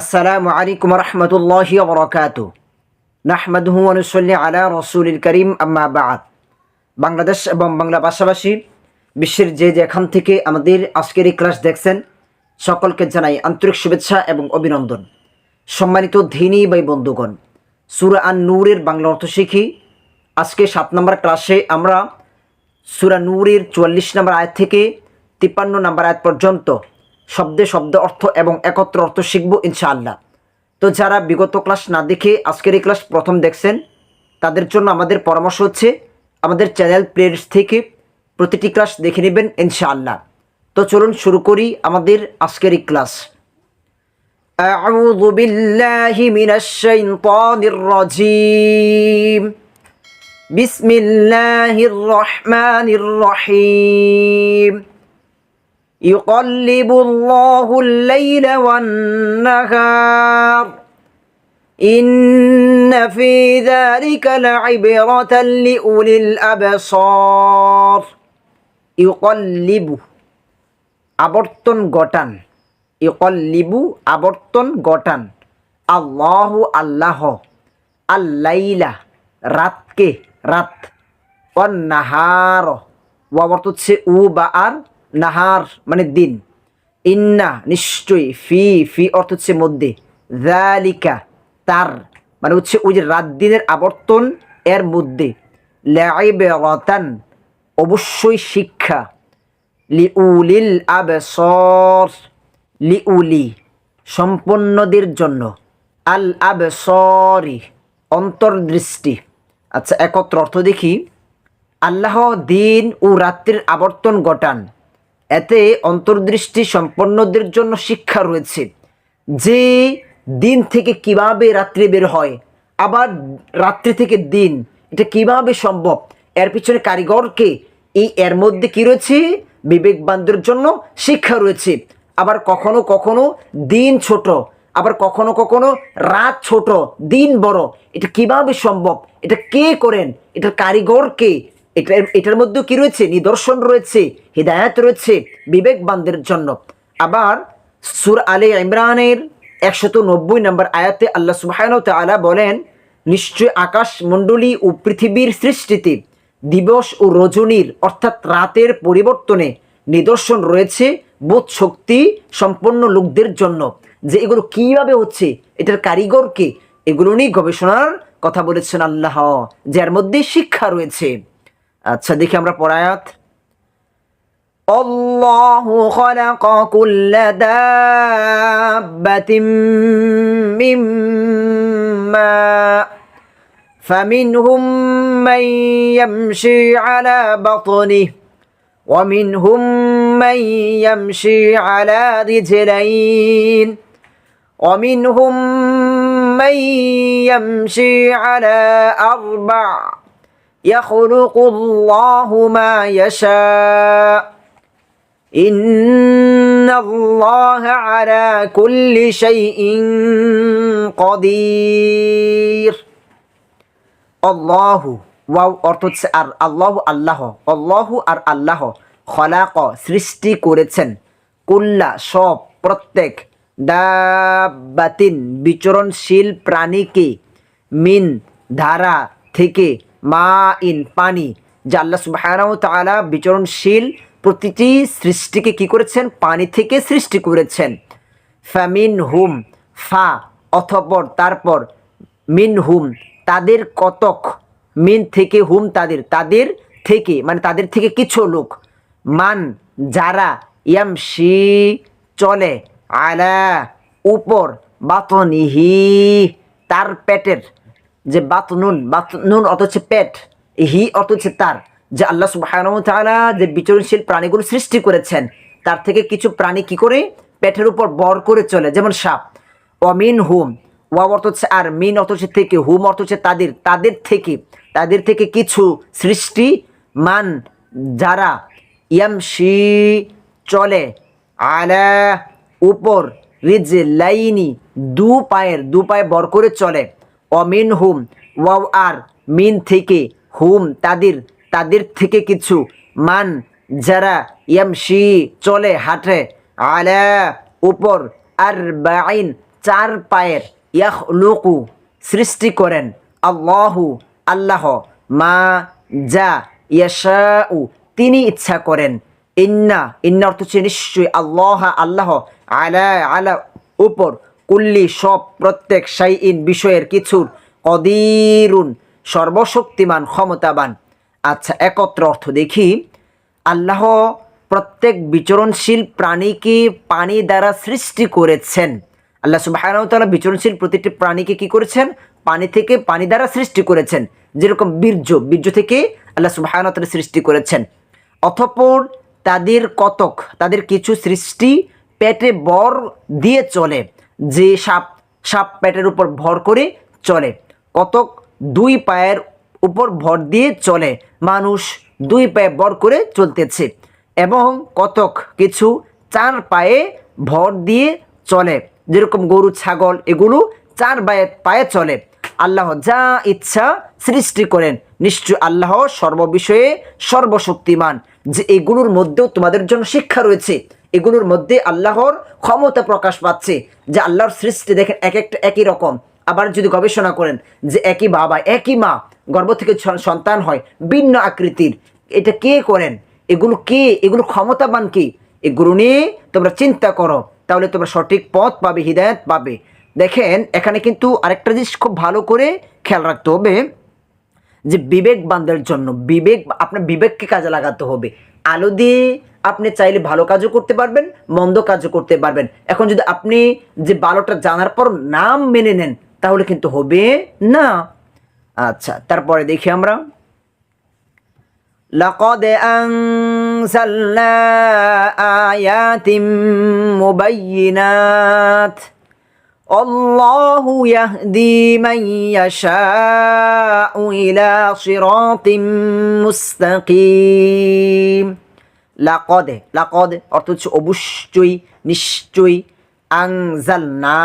আসসালামু আলাইকুম রহমতুল্লাহি বরকাত নাহমাদহু অনুসল্লি আলা রসুলিল করিম, আম্মা বাদ। বাংলাদেশ এবং বাংলা ভাষাভাষী বিশ্বের যে যেখান থেকে আমাদের আজকের এই ক্লাস দেখছেন, সকলকে জানাই আন্তরিক শুভেচ্ছা এবং অভিনন্দন। সম্মানিত ধিনী বাই বন্ধুগণ, সুরা আন নূরের বাংলা অর্থ শিখি। আজকে সাত নম্বর ক্লাসে আমরা সুরা নূরের চুয়াল্লিশ নম্বর আয়াত থেকে তিপ্পান্ন নম্বর আয়াত পর্যন্ত শব্দে শব্দ অর্থ এবং একত্র অর্থ শিখব ইনশাআল্লাহ তো যারা বিগত ক্লাস না দেখে আজকের এই ক্লাস প্রথম দেখছেন তাদের জন্য আমাদের পরামর্শ হচ্ছে আমাদের চ্যানেল প্লেলিস্ট থেকে প্রতিটি ক্লাস দেখে নেবেন ইনশাআল্লাহ তো চলুন শুরু করি আমাদের আজকের এই ক্লাস أعوذ بالله من الشيطان الرجيم بسم الله الرحمن الرحيم يقلب الله الليل والنهار إن في ذلك لعبرة لأولي الأبصار يقلب আবর্তন গটান ইকল্লিবু আবর্তন গটান আল্লাহ আল্লাহ আল্লাইলা রাতকে রাত অন্নাহার ও আবর্ত হচ্ছে উ বা আর নাহার মানে দিন। ইন্না নিশ্চয়ই ফি ফি অর্থ হচ্ছে মধ্যে। জালিকা তার মানে হচ্ছে ওই যে রাত দিনের আবর্তন এর মধ্যে। লেআইবে রতান অবশ্যই শিক্ষা। লিউলিল আবসর, লিউলি সম্পন্নদের জন্য। আল আবসরি অন্তর্দৃষ্টি। আচ্ছা একত্র অর্থ দেখি। আল্লাহ দিন ও রাত্রির আবর্তন ঘটান এতে অন্তর্দৃষ্টি সম্পন্নদের জন্য শিক্ষা রয়েছে। যে দিন থেকে কীভাবে রাত্রি বের হয়, আবার রাত্রি থেকে দিন, এটা কীভাবে সম্ভব, এর পিছনে কারিগরকে এই এর মধ্যে কি রয়েছে? বিবেকবানদের জন্য শিক্ষা রয়েছে। আবার কখনো কখনো দিন ছোট, আবার কখনো কখনো রাত ছোট, দিন বড়, এটা কীভাবে সম্ভব, এটা কে করেন এটার কারিগর কে এটার এটার মধ্যেও কি রয়েছে? নিদর্শন রয়েছে, হৃদায়ত রয়েছে, বিবেকবানদের জন্য। আবার সুর আলী ইমরানের একশত নব্বই নম্বর আয়াতে আল্লাহ সুবাহান তালা বলেন, নিশ্চয় আকাশ মণ্ডলী ও পৃথিবীর সৃষ্টিতে দিবস ও রজনীর, অর্থাৎ রাতের পরিবর্তনে নিদর্শন রয়েছে বোধ শক্তি সম্পন্ন লোকদের জন্য। যে এগুলো কীভাবে হচ্ছে, এটার কারিগরকে এগুলো নিয়ে গবেষণার কথা বলেছেন আল্লাহ, যার মধ্যে শিক্ষা রয়েছে। আচ্ছা দেখি আমরা পড়ায়াত الله خلق كل دابة من ماء فمنهم من يمشي على بطنه ومنهم من يمشي على رجلين ومنهم من يمشي على أربع يخلق الله ما يشاء إن الله على كل شيء قدير الله ওয়াও অর্থ হচ্ছে আর আল্লাহ আল্লাহ আল্লাহ আর আল্লাহ খলাক সৃষ্টি করেছেন কুল্লা সব প্রত্যেক দাবাতিন বিচরণশীল প্রাণীকে মিন ধারা থেকে মা ইন পানি, যা আল্লাহ সুবাহানাও তালা বিচরণশীল প্রতিটি সৃষ্টিকে কি করেছেন? পানি থেকে সৃষ্টি করেছেন। ফ্যামিন হুম ফা, অথপর, তারপর মিন হুম তাদের কতক, মিন থেকে হুম তাদের তাদের থেকে মানে তাদের থেকে কিছু লোক। মান, যারা ইয়াম শি চলে, আলা, উপর, বাতনিহি, তার পেটের যে বাতনুন বাতনুন অর্থ হচ্ছে পেট, হি অর্থ হচ্ছে তার, যে আল্লাহ সুবাহানু তাআলা যে বিচরণশীল প্রাণীগুলো সৃষ্টি করেছেন, তার থেকে কিছু প্রাণী কি করে? পেটের উপর বর করে চলে, যেমন সাপ। অমিন হুম, ওয়া অর্থ হচ্ছে আর, মিন অর্থ হচ্ছে থেকে, হুম অর্থ হচ্ছে তাদের তাদের থেকে তাদের থেকে কিছু সৃষ্টি, মান যারা ইয়ামশি চলে, আলা উপর রিজ লাইনি দু পায়ের, দু পায়ে বর করে চলে। অমিন হুম ওয়াও আর, মিন থেকে, হুম তাদের তাদের থেকে কিছু। মান যারা ইয়ামশি চলে, হাঁটে, আলা উপর আর বাইন চার পায়ের ইয়াহ লুকু সৃষ্টি করেন। আল্লাহু, আল্লাহ, মা যা ইয়াশাউ, তিনি ইচ্ছা করেন। ইন্না ইন্না অর্থ হচ্ছে নিশ্চয়ই আল্লাহ আল্লাহ, আলা আলা, উপর। কুল্লি সব প্রত্যেক সাই ইন বিষয়ের কিছুর কদিরুন সর্বশক্তিমান, ক্ষমতাবান। আচ্ছা একত্র অর্থ দেখি। আল্লাহ প্রত্যেক বিচরণশীল প্রাণীকে পানি দ্বারা সৃষ্টি করেছেন। আল্লাহ সুবাহানতালা বিচরণশীল প্রতিটি প্রাণীকে কি করেছেন? পানি থেকে পানি দ্বারা সৃষ্টি করেছেন। যেরকম বীর্য বীর্য থেকে আল্লাহ সুবাহানতালা সৃষ্টি করেছেন। অথপর তাদের কতক, তাদের কিছু সৃষ্টি পেটে বর দিয়ে চলে। যে সাপ সাপ পেটের উপর ভর করে চলে। কতক দুই পায়ের উপর ভর দিয়ে চলে। মানুষ দুই পায়ে ভর করে চলতেছে এবং কতক কিছু চার পায়ে ভর দিয়ে চলে। যেরকম গরু, ছাগল, এগুলো চার পায়ে পায়ে চলে। আল্লাহ যা ইচ্ছা সৃষ্টি করেন, নিশ্চয় আল্লাহ সর্ববিষয়ে সর্বশক্তিমান। যে এগুলোর মধ্যেও তোমাদের জন্য শিক্ষা রয়েছে। এগুলোর মধ্যে আল্লাহর ক্ষমতা প্রকাশ পাচ্ছে যে আল্লাহর সৃষ্টি দেখেন এক একটা একই রকম। আবার যদি গবেষণা করেন যে একই বাবা, একই মা গর্ভ থেকে সন্তান হয়, ভিন্ন আকৃতির, এটা কে করেন? এগুলো কে? এগুলো ক্ষমতাবান কি? এগুলো নিয়ে তোমরা চিন্তা করো, তাহলে তোমরা সঠিক পথ পাবে, হৃদায়ত পাবে। দেখেন, এখানে কিন্তু আরেকটা জিনিস খুব ভালো করে খেয়াল রাখতে হবে যে বিবেক বিবেকবানদের জন্য, বিবেক, আপনার বিবেককে কাজে লাগাতে হবে। আলো দিয়ে আপনি চাইলে ভালো কাজও করতে পারবেন মন্দ কাজও করতে পারবেন এখন যদি আপনি যে ভালোটা জানার পর নাম মেনে নেন তাহলে কিন্তু হবে না আচ্ছা তারপরে দেখি আমরা لقد أنزلنا آيات مبينات الله يهدي من يشاء إلى صراط مستقيم লাকদে লাকদে অর্থ হচ্ছে অবশ্যই, নিশ্চয়ই আংজাল না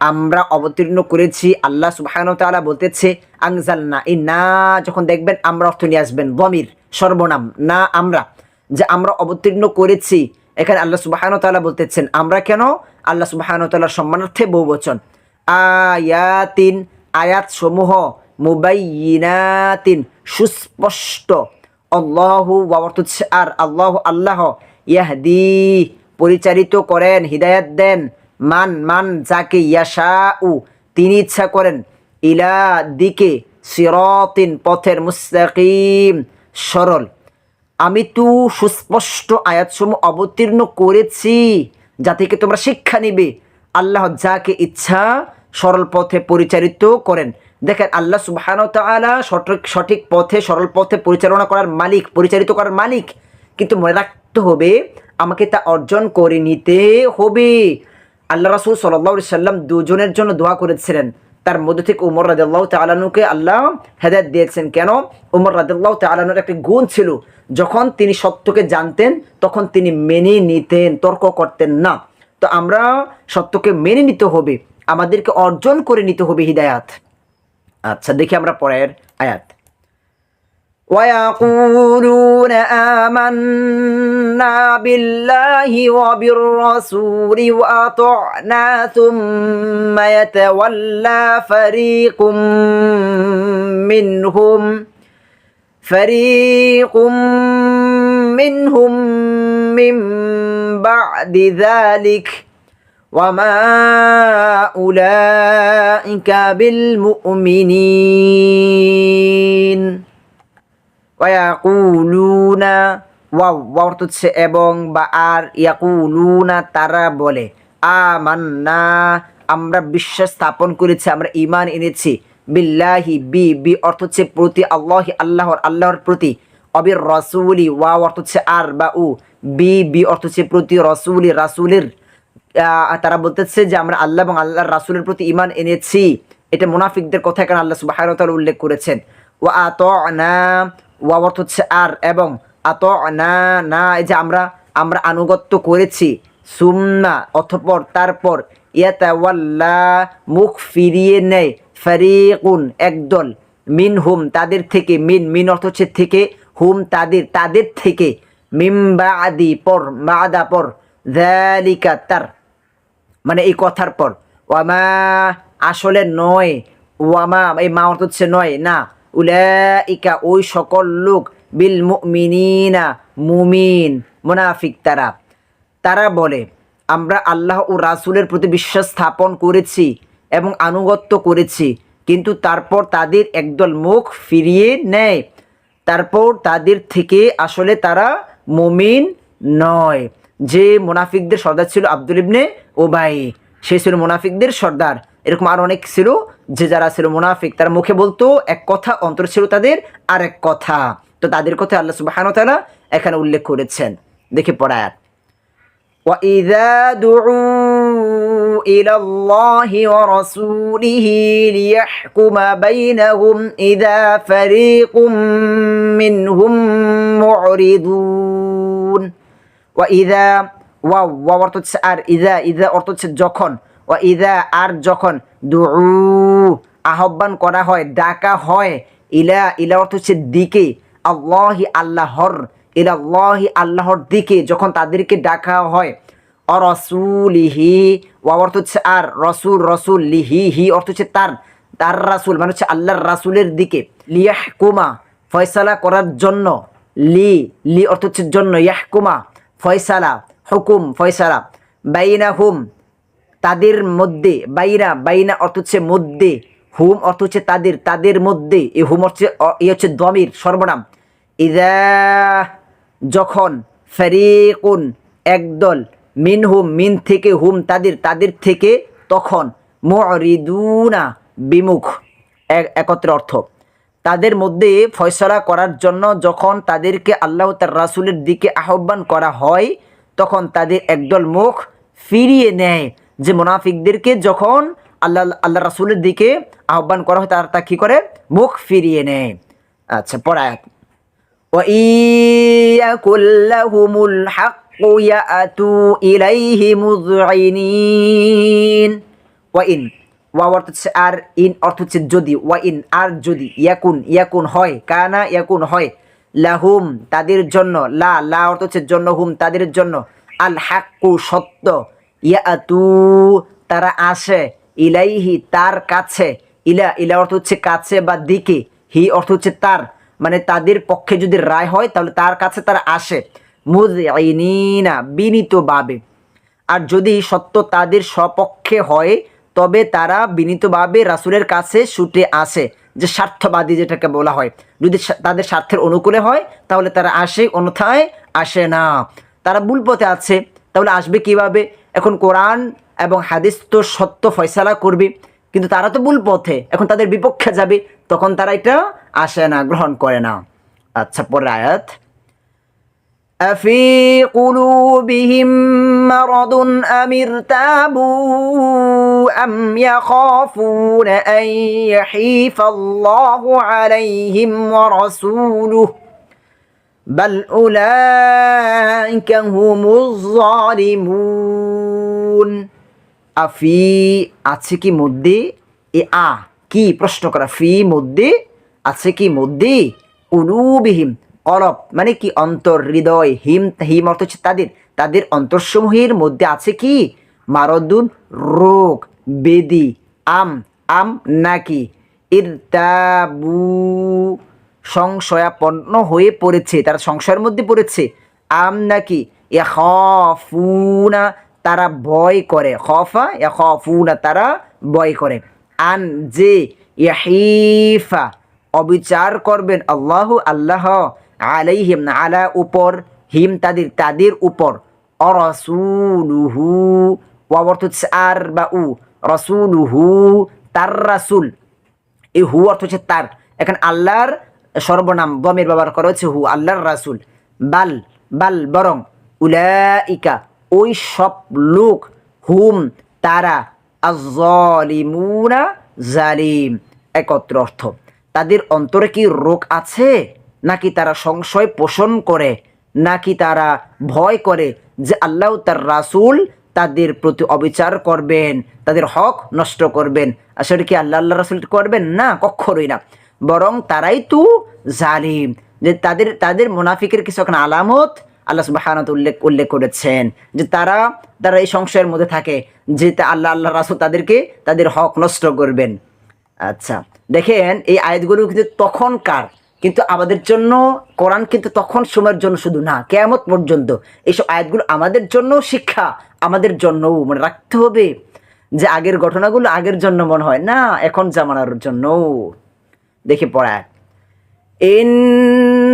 আমরা অবতীর্ণ করেছি, আল্লাহ সুবহানাহু ওয়া তাআলা বলতেছে আংজালনা এই না যখন দেখবেন, আমরা অর্থ নিয়ে আসবেন। বমির সর্বনাম, না আমরা। যে আমরা অবতীর্ণ করেছি, এখানে আল্লাহ সুবহানাহু ওয়া তাআলা বলতেছেন, আমরা কেন? আল্লাহ সুবহানাহু ওয়া তাআলার সম্মানার্থে বহুবচন। আয়াতিন আয়াত সমূহ মুবাইয়িনাতিন, সুস্পষ্ট। আল্লাহু আর, আল্লাহ আল্লাহ ইয়াহদি পরিচালিত করেন, হিদায়াত দেন, মান মান যাকে ইয়াশা উ তিনি ইচ্ছা করেন, ইলা দিকে সিরতিন, পথের মুস্তাকিম, সরল। আমি তো সুস্পষ্ট আয়াতসমূহ অবতীর্ণ করেছি, যা থেকে তোমরা শিক্ষা নিবে। আল্লাহ যাকে ইচ্ছা সরল পথে পরিচালিত করেন। দেখেন আল্লাহ সুবহান তাআলা সঠিক সঠিক পথে, সরল পথে পরিচালনা করার মালিক, পরিচালিত করার মালিক। কিন্তু মনে রাখতে হবে, আমাকে তা অর্জন করে নিতে হবে। আল্লাহ রাসুল সাল্লাহ সাল্লাম দুজনের জন্য দোয়া করেছিলেন। তার মধ্যে থেকে উমর রাজাল্লাহ তালানুকে আল্লাহ হেদায়ত দিয়েছেন। কেন? উমর রাজাল্লাহ তালানুর একটি গুণ ছিল, যখন তিনি সত্যকে জানতেন, তখন তিনি মেনে নিতেন, তর্ক করতেন না। তো আমরা সত্যকে মেনে নিতে হবে, আমাদেরকে অর্জন করে নিতে হবে হিদায়াত। আচ্ছা দেখি আমরা পরের আয়াত ويقولون آمنا بالله وبالرسول وأطعنا ثم يتولى فريق منهم فريق منهم من بعد ذلك وما أولئك بالمؤمنين ওয়াকুলুনা ওয়াও ওয়াও অর্থ হচ্ছে এবং বা আর ইয়াকুলুনা তারা বলে আমান্না আমরা বিশ্বাস স্থাপন করেছি আমরা ইমান এনেছি বিল্লাহি বি বি অর্থ হচ্ছে প্রতি আল্লাহি আল্লাহর আল্লাহর প্রতি অবির রসুলি ওয়াও অর্থ হচ্ছে আর বা উ বি বি অর্থ হচ্ছে প্রতি রসুলি রাসুলের আহ, তারা বলতেছে যে আমরা আল্লাহ এবং আল্লাহর রাসুলের প্রতি ইমান এনেছি এটা মুনাফিকদের কথা এখানে আল্লাহ সুবাহ উল্লেখ করেছেন ও আত না ওয়া অর্থ হচ্ছে আর এবং আত না না এই যে আমরা আমরা আনুগত্য করেছি সুমনা অথপর তারপর ইয়াতাওয়াল্লা মুখ ফিরিয়ে নেয় ফারিকুন একদল মিন হুম তাদের থেকে মিন মিন অর্থ হচ্ছে থেকে হুম তাদের তাদের থেকে মিম বা আদি পর মা আদা পর ذَلِكَ তার মানে এই কথার পর, ওয়ামা আসলে নয়, ওয়ামা এই মা অর্থ হচ্ছে নয়, না, উলাইকা ওই সকল লোক বিল মুমিনিনা, মুমিন, মুনাফিক তারা। তারা বলে, আমরা আল্লাহ ও রাসূলের প্রতি বিশ্বাস স্থাপন করেছি এবং আনুগত্য করেছি, কিন্তু তারপর তাদের একদল মুখ ফিরিয়ে নেয়। তারপর তাদের থেকে আসলে তারা মুমিন নয়। যে মুনাফিকদের সর্দার ছিল আব্দুল ইবনে ওবাই সে ছিল মুনাফিকদের সর্দার এরকম আর অনেক ছিল যে যারা ছিল মুনাফিক তারা মুখে বলতো এক কথা অন্তর ছিল তাদের আর এক কথা তো তাদের কথা আল্লাহ সুবাহান তালা এখানে উল্লেখ করেছেন দেখে পড়ায় وإذا دعوا إلى الله ورسوله ليحكم بينهم إذا فريق منهم معرضون ওয়া ইদা ওয়া অর্থ হচ্ছে আর, ইদা ইদা অর্থ হচ্ছে যখন। ওয়া ইদা আর যখন দু আহ্বান করা হয়, ডাকা হয়, ইলা ইলা অর্থ হচ্ছে দিকে। আল্লাহি আল্লাহর, ইলাল্লাহি আল্লাহর দিকে যখন তাদেরকে ডাকা হয়। অ অরসুলিহি ওয়া অর্থ হচ্ছে আর, রসুল রসুল লিহি হি অর্থ হচ্ছে তার তার রাসুল মানে হচ্ছে আল্লাহর রাসুলের দিকে। লিয়াহকুমা, ফয়সালা করার জন্য, লি লি অর্থ হচ্ছে জন্য, ইয়াহকুমা। ফয়সালা, হুকুম, ফয়সালা। বাইনা হুম তাদের মধ্যে, বাইনা বাইনা অর্থ হচ্ছে মধ্যে। হুম অর্থ হচ্ছে তাদের তাদের মধ্যে। এই হুম হচ্ছে এই হচ্ছে দমির, সর্বনাম। ইদা যখন ফেরিকুন একদল মিন হুম মিন থেকে হুম তাদের তাদের থেকে, তখন মরিদুনা বিমুখ এক- একত্রে অর্থ। তাদের মধ্যে ফয়সলা করার জন্য যখন তাদেরকে আল্লাহ তার রাসুলের দিকে আহ্বান করা হয় তখন তাদের একদল মুখ ফিরিয়ে নেয় যে মুনাফিকদেরকে যখন আল্লাহ আল্লাহ রাসুলের দিকে আহ্বান করা হয় তারা তা কী করে মুখ ফিরিয়ে নেয় আচ্ছা পড়ায় وإن يكن لهم الحق يأتوا إليه مذعنين وإن ওয়া অর্থ হচ্ছে আর, ইন অর্থ হচ্ছে যদি, ওয়া ইন, আর যদি, ইয়াকুন ইয়াকুন হয়, কানা ইয়াকুন হয়, লাহুম, তাদের জন্য, লা লা অর্থ হচ্ছে জন্য হুম তাদের জন্য, আল হাক্কু সত্য, ইয়াতু, তারা আসে, ইলাইহি, তার কাছে, ইলা ইলা অর্থ হচ্ছে কাছে বা দিকে, হি অর্থ হচ্ছে তার মানে তাদের পক্ষে যদি রায় হয়, তাহলে তার কাছে তারা আসে মুদিনা বিনীতভাবে, আর যদি সত্য তাদের স্বপক্ষে হয় তবে তারা বিনীতভাবে রাসূলের কাছে ছুটে আসে, যে স্বার্থবাদী যেটাকে বলা হয়। যদি তাদের স্বার্থের অনুকূলে হয়, তাহলে তারা আসে, অন্যথায় আসে না। তারা ভুল পথে আছে, তাহলে আসবে কীভাবে? এখন কোরআন এবং হাদিস তো সত্য ফয়সালা করবে, কিন্তু তারা তো ভুল পথে, এখন তাদের বিপক্ষে যাবে, তখন তারা এটা আসে না, গ্রহণ করে না। আচ্ছা পরের আয়াত। أفي قلوبهم مرض أم ارتابوا أم يخافون أن يحيف الله عليهم ورسوله بل أولئك هم الظالمون আফি আছে কি মধ্যে এ আ কি প্রশ্ন করা ফি মধ্যে আছে কি মধ্যে উলুবিহিম অলপ মানে কি অন্তর, হৃদয়, হিম হিম অর্থ হচ্ছে তাদের তাদের অন্তরসমূহের মধ্যে আছে কি? মারদুন, রোগ, বেদি, আম আম নাকি? ইরতাবু, সংশয়াপন্ন হয়ে পড়েছে, তারা সংশয়ের মধ্যে পড়েছে। আম নাকি? ইয়াখফুনা, তারা ভয় করে। খফা, ইয়াখফুনা, তারা ভয় করে। আন, যে, ইয়াহিফা, অবিচার করবেন আল্লাহ আল্লাহ। আলাইহিম না আলা উপর, হিম তাদের তাদের উপর। অরসুলুহু, ওয়াবর্ত হচ্ছে আর বা উ। রসুলুহু, তার রাসুল। এই হু অর্থ হচ্ছে তার। এখন আল্লাহর সর্বনাম বমের ব্যবহার করা হচ্ছে হু, আল্লাহর রাসুল। বাল বাল বরং উলাইকা, ওই সব লোক হুম তারা আজলিমুনা জালিম। একত্র অর্থ। তাদের অন্তরে কি রোগ আছে? নাকি তারা সংশয় পোষণ করে, নাকি তারা ভয় করে যে আল্লাহ তার রাসুল তাদের প্রতি অবিচার করবেন, তাদের হক নষ্ট করবেন। আসলে কি আল্লাহ আল্লাহ রাসুল করবেন? না, কখনোই না। বরং তারাই তো জালিম। যে তাদের তাদের মুনাফিকের কিছু এখন আলামত আল্লাহ সুবাহানত উল্লেখ উল্লেখ করেছেন। যে তারা তারা এই সংশয়ের মধ্যে থাকে যে আল্লাহ আল্লাহ রাসুল তাদেরকে তাদের হক নষ্ট করবেন। আচ্ছা দেখেন এই আয়াতগুলো কিন্তু তখনকার কিন্তু আমাদের জন্য কোরআন কিন্তু তখন সময়ের জন্য শুধু না, কেয়ামত পর্যন্ত। এইসব আয়াতগুলো আমাদের জন্য শিক্ষা, আমাদের জন্যও। মানে রাখতে হবে যে আগের ঘটনাগুলো আগের জন্য মনে হয় না, এখন জামানার জন্য দেখে পড়ায়।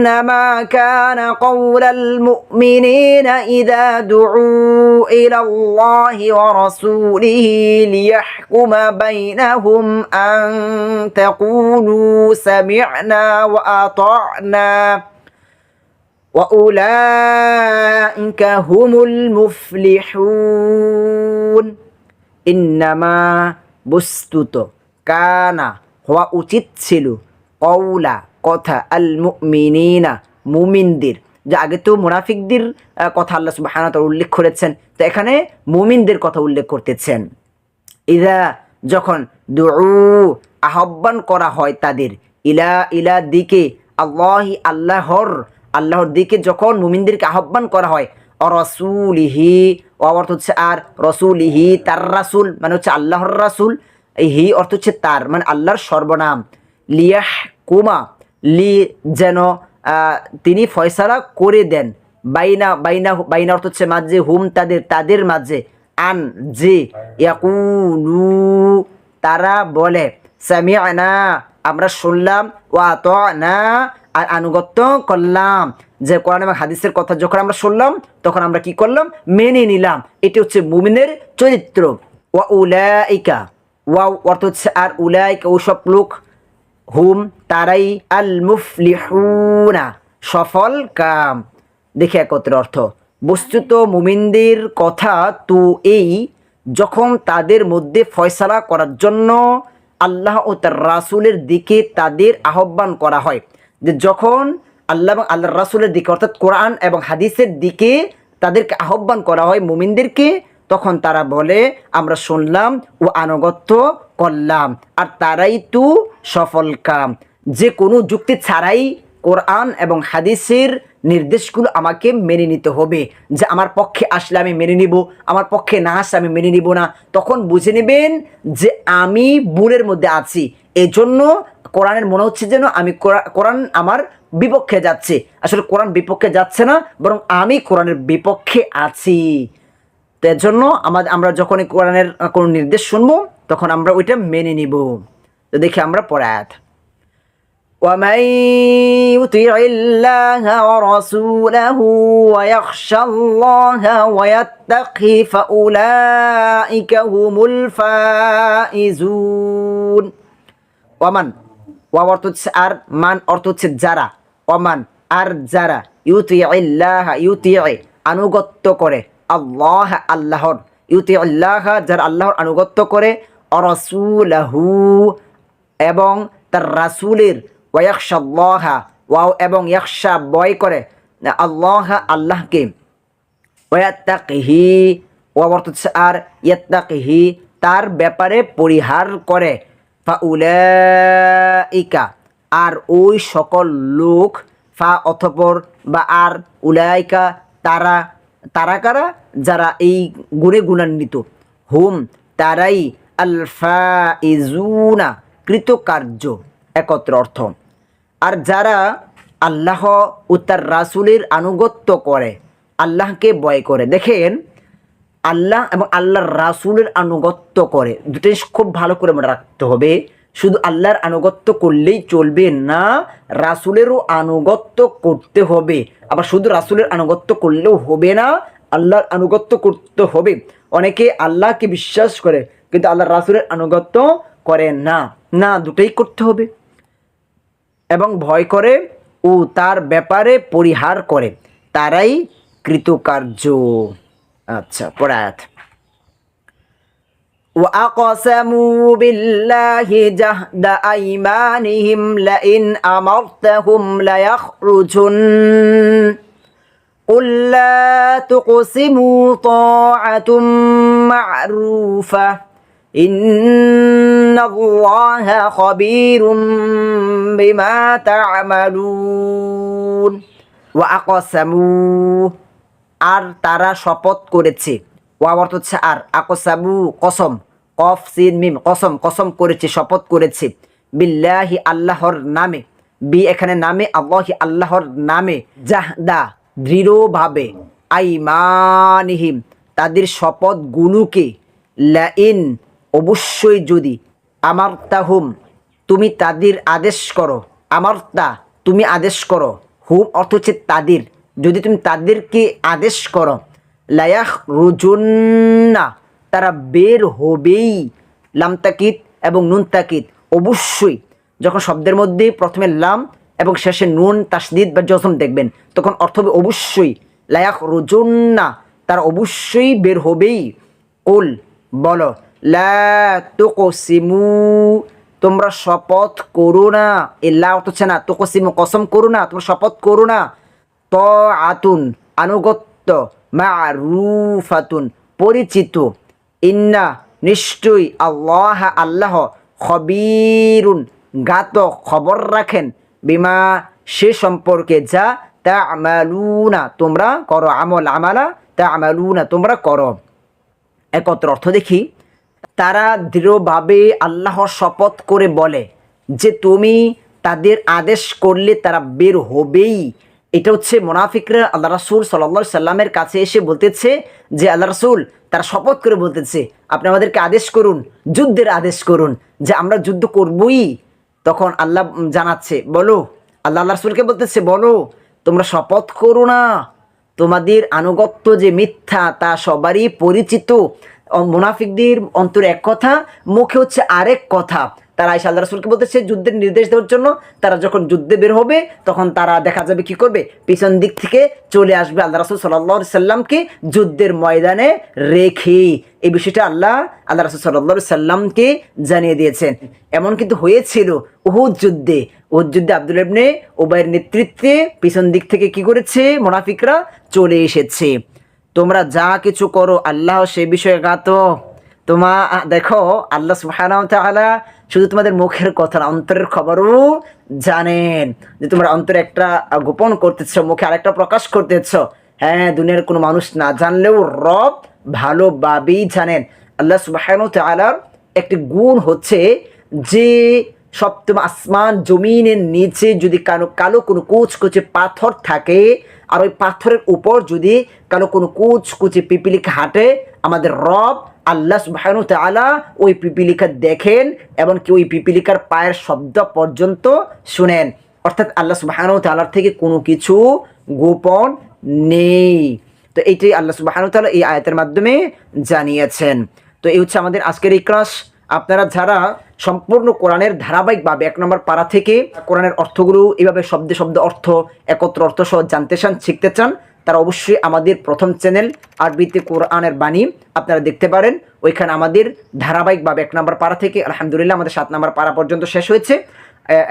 إنما كان قول المؤمنين إذا دعوا إلى الله ورسوله ليحكم بينهم أن تقولوا سمعنا وأطعنا وأولئك هم المفلحون إنما বস্তুত কানা হওয়া উচিত ছিল কৌলা কথা আল মুমিনিনা মুমিনদের। যে আগে তো মুনাফিকদের কথা আল্লাহ তাআলা উল্লেখ করেছেন। তো এখানে মুমিনদের কথা উল্লেখ করতেছেন। ইদা যখন দুউ, আহ্বান করা হয় তাদের, ইলা ইলা দিকে, আল্লাহি আল্লাহর আল্লাহর দিকে যখন মুমিনদেরকে আহ্বান করা হয়, অরসুলিহি, ও অর্থ হচ্ছে আর, রসুলিহি, তার রাসুল মানে হচ্ছে আল্লাহর রাসুল হি অর্থ হচ্ছে তার মানে আল্লাহর সর্বনাম। লিয়াহ কুমা লি যেন তিনি ফয়সালা করে দেন। বাইনা বাইনা বাইনা অর্থ হচ্ছে মাঝে, হুম তাদের তাদের মাঝে। আন, যে, ইয়াকুলু, তারা বলে, সামিআনা, আমরা শুনলাম, ওয়া না আর আনুগত্য করলাম। যে কোরআন এবং হাদিসের কথা যখন আমরা শুনলাম, তখন আমরা কি করলাম? মেনে নিলাম। এটি হচ্ছে মুমিনের চরিত্র। ওয়া উলাইকা, ওয়া অর্থ হচ্ছে, আর উলাইকা ওসব লোক হুম তারাই আল মুফলিহুনা সফল কাম। দেখে একত্র অর্থ। বস্তুত মুমিনদের কথা তো এই, যখন তাদের মধ্যে ফয়সালা করার জন্য আল্লাহ ও তার রাসুলের দিকে তাদের আহ্বান করা হয়। যে যখন আল্লাহ এবং আল্লাহ রাসুলের দিকে, অর্থাৎ কোরআন এবং হাদিসের দিকে তাদেরকে আহ্বান করা হয় মুমিনদেরকে তখন তারা বলে, আমরা শুনলাম ও আনুগত্য করলাম, আর তারাই তো সফল কাম। যে কোনো যুক্তি ছাড়াই কোরআন এবং হাদিসের নির্দেশগুলো আমাকে মেনে নিতে হবে। যে আমার পক্ষে আসলে আমি মেনে নিব, আমার পক্ষে না আসলে আমি মেনে নিব না। তখন বুঝে নেবেন যে আমি বুড়ের মধ্যে আছি। এজন্য কোরআনের মনে হচ্ছে যেন আমি কোরআ- কোরআন আমার বিপক্ষে যাচ্ছে। আসলে কোরআন বিপক্ষে যাচ্ছে না, বরং আমি কোরআনের বিপক্ষে আছি। তো এর জন্য আমাদের আমরা যখন এই কোরআনের আহ, কোনো নির্দেশ শুনবো তখন আমরা ওইটা মেনে নিব তো দেখি আমরা পরে আয়াত ومن يطع الله ورسوله ويخشى الله ويتقه فأولئك هم الفائزون ওয়ামান ওয়া অর্থ হচ্ছে আর মান অর্থ হচ্ছে যারা ওয়ামান আর যারা ইউতি আল্লাহ ইউতি আনুগত্য করে আল্লাহ আল্লাহর, ইউতি আল্লাহ যারা আল্লাহর আনুগত্য করে, অরসুলাহু এবং তার রাসুলের ওয়াকশাল্লাহ ওয়াও এবং ইয়াকশা বয় করে, আল্লাহ আল্লাহকে, ওয়াত্তাকিহি ও অর্থ হচ্ছে আর ইয়াত্তাকিহি, তার ব্যাপারে পরিহার করে ফা উলাইকা আর ওই সকল লোক, ফা অথপর বা আর উলাইকা, তারা তারা কারা? যারা এই গুণে গুণান্বিত। হুম, তারাই আলফা ইজুনা কৃতকার্য, একত্র অর্থ। আর যারা আল্লাহ ও তার রাসুলের আনুগত্য করে, আল্লাহকে বয় করে। দেখেন, আল্লাহ এবং আল্লাহর রাসুলের আনুগত্য করে। দুটো জিনিস খুব ভালো করে মনে রাখতে হবে। শুধু আল্লাহর আনুগত্য করলেই চলবে না, রাসুলেরও আনুগত্য করতে হবে। আবার শুধু রাসুলের আনুগত্য করলেও হবে না, আল্লাহর আনুগত্য করতে হবে। অনেকে আল্লাহকে বিশ্বাস করে, কিন্তু আল্লাহর রাসুলের আনুগত্য করে না। না, দুটোই করতে হবে। এবং ভয় করে ও তার ব্যাপারে পরিহার করে। তারাই কৃতকার্য। আচ্ছা পরায়াত وأقسموا بالله جهد أيمانهم لئن أمرتهم ليخرجن قل لا تقسموا طاعة معروفة إن الله خبير بما تعملون ওয়া আকসামু আর তারা শপথ করেছে ওয়া অর্থ হচ্ছে আর আকসামু কসম, কফ, সিন, মিম, কসম কসম করেছে, শপথ করেছে। বিল্লাহি আল্লাহর নামে, বি এখানে নামে, আল্লাহি আল্লাহর নামে, জাহদা দৃঢ়ভাবে আইমানিহিম। তাদের শপথগুলোকে লাইন অবশ্যই যদি আমার তাহুম তুমি তাদের আদেশ করো আমার তা তুমি আদেশ করো। হুম অর্থ হচ্ছে তাদের। যদি তুমি তাদেরকে আদেশ করো লায়াহ রুজুন্না তারা বের হবেই, লাম তাকিদ এবং নুন তাকিদ। অবশ্যই, যখন শব্দের মধ্যে প্রথমে লাম এবং শেষে নুন তাসদিদ বা জসম দেখবেন, তখন অর্থ হবে অবশ্যই লায়াক রুজুন্না তারা অবশ্যই বের হবেই। কুল, বলো, লা তুকসিমু, তোমরা শপথ করো না। এ লা হচ্ছে না, তুকসিমু কসম করো না, তোমরা শপথ করো না। ত আতুন, আনুগত্য মা রুফাতুন পরিচিত। ইন্না নিশ্চয়ই আল্লাহ আল্লাহ খবিরুন গাত খবর রাখেন। বিমা সে সম্পর্কে যা তা আমালুনা তোমরা করো। আমল, আমালা তা আমালুনা তোমরা করো। একত্র অর্থ দেখি, তারা দৃঢ়ভাবে আল্লাহর শপথ করে বলে যে তুমি তাদের আদেশ করলে তারা বের হবেই। এটা হচ্ছে মোনাফিকরা আল্লাহ রাসুল সাল্লা সাল্লামের কাছে এসে বলতেছে যে আল্লাহ রাসুল, তারা শপথ করে বলতেছে, আপনি আমাদেরকে আদেশ করুন, যুদ্ধের আদেশ করুন, যে আমরা যুদ্ধ করবই। তখন আল্লাহ জানাচ্ছে, বলো। আল্লাহ আল্লাহ রাসুলকে বলতেছে, বলো, তোমরা শপথ করো না। তোমাদের আনুগত্য যে মিথ্যা, তা সবারই পরিচিত। মুনাফিকদের অন্তরে এক কথা, মুখে হচ্ছে আরেক কথা। তারা আইসা আল্লাহ রাসুলকে বলতেছে, যুদ্ধের নির্দেশ দেওয়ার জন্য তারা যখন যুদ্ধে বের হবে, তখন তারা দেখা যাবে কি করবে? পিছন দিক থেকে চলে আসবে আল্লাহ রাসুল সাল্লা সাল্লামকে যুদ্ধের ময়দানে রেখে। এই বিষয়টা আল্লাহ আল্লাহ রাসুল সাল্লা সাল্লামকে জানিয়ে দিয়েছেন। এমন কিন্তু হয়েছিল উহুদ যুদ্ধে। উহুদ যুদ্ধে আব্দুল ইবনে ওবাইয়ের নেতৃত্বে পিছন দিক থেকে কি করেছে? মোনাফিকরা চলে এসেছে। তোমরা যা কিছু করো, আল্লাহ সে বিষয়ে গাত তোমা, দেখো, আল্লাহ তাআলা শুধু তোমাদের মুখের কথা না, অন্তরের খবরও জানেন। যে তোমরা অন্তরে একটা গোপন করতেছ মুখে আরেকটা প্রকাশ করতেছ। হ্যাঁ দুনিয়ার কোনো মানুষ না জানলেও রব ভালোভাবেই জানেন। আল্লাহ সুবহানাহু ওয়া তাআলার একটি গুণ হচ্ছে যে সপ্তম আসমান জমিনের নিচে যদি কালো কালো কোনো কুচকুচে পাথর থাকে আর ওই পাথরের উপর যদি কালো কোনো কুচকুচে পিপিলিকা হাঁটে আমাদের রব আল্লাহ সুবহানাহু তাআলা ওই পিপিলিকা দেখেন এবং কি ওই পিপিলিকার পায়ের শব্দ পর্যন্ত শুনেন। অর্থাৎ আল্লাহ সুবহানাহু তাআলার থেকে কোনো কিছু গোপন নেই। তো এইটাই আল্লাহ সুবহানাহু তাআলা এই আয়াতের মাধ্যমে জানিয়েছেন। তো এই হচ্ছে আমাদের আজকের এই ক্লাস। আপনারা যারা সম্পূর্ণ কোরআনের ধারাবাহিকভাবে এক নম্বর পাড়া থেকে কোরআনের অর্থগুলো এভাবে শব্দে শব্দ অর্থ, একত্র অর্থ সহ জানতে চান, শিখতে চান তারা অবশ্যই আমাদের প্রথম চ্যানেল আরবিতে কোরআনের বাণী আপনারা দেখতে পারেন। ওইখানে আমাদের ধারাবাহিকভাবে এক নম্বর পাড়া থেকে, আলহামদুলিল্লাহ, আমাদের সাত নম্বর পাড়া পর্যন্ত শেষ হয়েছে।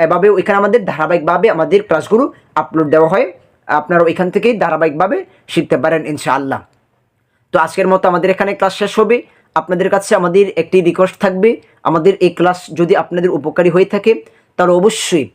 এভাবে ওইখানে আমাদের ধারাবাহিকভাবে আমাদের ক্লাসগুলো আপলোড দেওয়া হয়। আপনারা ওইখান থেকেই ধারাবাহিকভাবে শিখতে পারেন ইনশাআল্লাহ। তো আজকের মতো আমাদের এখানে ক্লাস শেষ হবে। আপনাদের কাছে আমাদের একটি রিকোয়েস্ট থাকবে। আমাদের এই ক্লাস যদি আপনাদের উপকারী হয়ে থাকে তাহলে অবশ্যই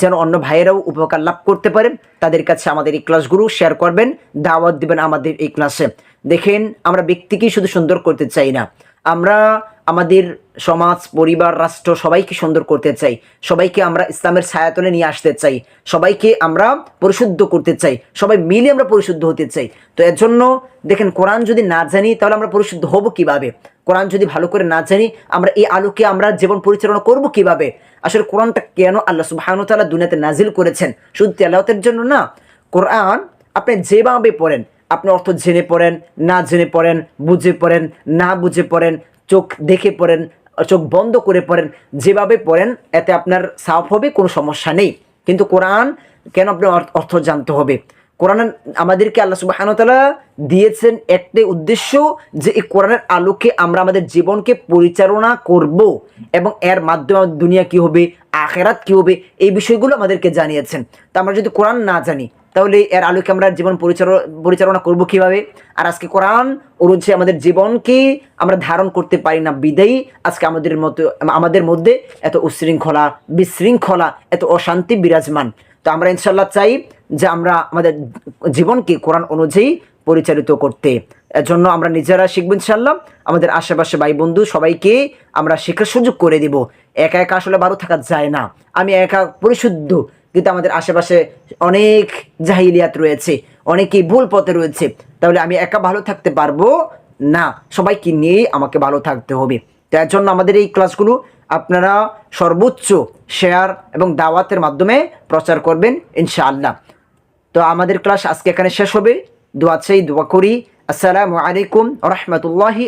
যেন অন্য ভাইয়েরাও উপকার লাভ করতে পারেন। তাদের কাছে আমাদের এই ক্লাসগুলো শেয়ার করবেন, দাওয়াত দিবেন আমাদের এই ক্লাসে দেখেন, আমরা ব্যক্তিকেই শুধু সুন্দর করতে চাই না। আমরা আমাদের সমাজ, পরিবার, রাষ্ট্র সবাইকে সুন্দর করতে চাই। সবাইকে আমরা ইসলামের ছায়াতলে নিয়ে আসতে চাই। সবাইকে আমরা পরিশুদ্ধ করতে চাই। সবাই মিলে আমরা পরিশুদ্ধ হতে চাই। তো এর জন্য দেখেন, কোরআন যদি না জানি, তাহলে আমরা পরিশুদ্ধ হব কীভাবে? কোরআন যদি ভালো করে না জানি, আমরা এই আলোকে আমরা জীবন পরিচালনা করব কীভাবে? আসলে কোরআনটা কেন আল্লাহ সুবহানাহু তাআলা দুনিয়াতে নাজিল করেছেন? শুধু তেলাওতের জন্য না। কোরআন আপনি যেভাবে পড়েন আপনি অর্থ জেনে পড়েন, না জেনে পড়েন, বুঝে পড়েন, না বুঝে পড়েন, চোখ দেখে পড়েন, চোখ বন্ধ করে পড়েন, যেভাবে পড়েন, এতে আপনার সাফ হবে, কোনো সমস্যা নেই। কিন্তু কোরআন, কেন আপনার অর্থ- জানতে হবে? কোরআন আমাদেরকে আল্লাহ সুবাহানতালা দিয়েছেন একটাই উদ্দেশ্য যে এই কোরআনের আলোকে আমরা আমাদের জীবনকে পরিচালনা করব এবং এর মাধ্যমে দুনিয়া কি হবে, আখেরাত কি হবে, এই বিষয়গুলো আমাদেরকে জানিয়েছেন। তা আমরা যদি কোরআন না জানি তাহলে এর আলোকে আমরা জীবন পরিচালনা পরিচালনা করব কীভাবে? আর আজকে কোরআন অনুযায়ী আমাদের জীবনকে আমরা ধারণ করতে পারি না বিদায়ী। আজকে আমাদের মতো, আমাদের মধ্যে এত উশৃঙ্খলা, বিশৃঙ্খলা, এত অশান্তি বিরাজমান। তো আমরা ইনশাল্লাহ চাই যে আমরা আমাদের জীবনকে কোরআন অনুযায়ী পরিচালিত করতে। এর জন্য আমরা নিজেরা শিখব ইনশাল্লাহ আমাদের আশেপাশে ভাই বন্ধু সবাইকে আমরা শেখার সুযোগ করে দিব। একা একা আসলে ভালো থাকা যায় না। আমি একা পরিশুদ্ধ কিন্তু আমাদের আশেপাশে অনেক জাহিলিয়াত রয়েছে, অনেকেই ভুল পথে রয়েছে। তাহলে আমি একা ভালো থাকতে পারব? না, সবাইকে নিয়েই আমাকে ভালো থাকতে হবে। তার জন্য আমাদের এই ক্লাসগুলো আপনারা সর্বোচ্চ শেয়ার এবং দাওয়াতের মাধ্যমে প্রচার করবেন, ইনশাআল্লাহ। তো আমাদের ক্লাস আজকে এখানে শেষ হবে। দোয়া চাই, দোয়া করি। আসসালামু আলাইকুম রহমতুল্লাহি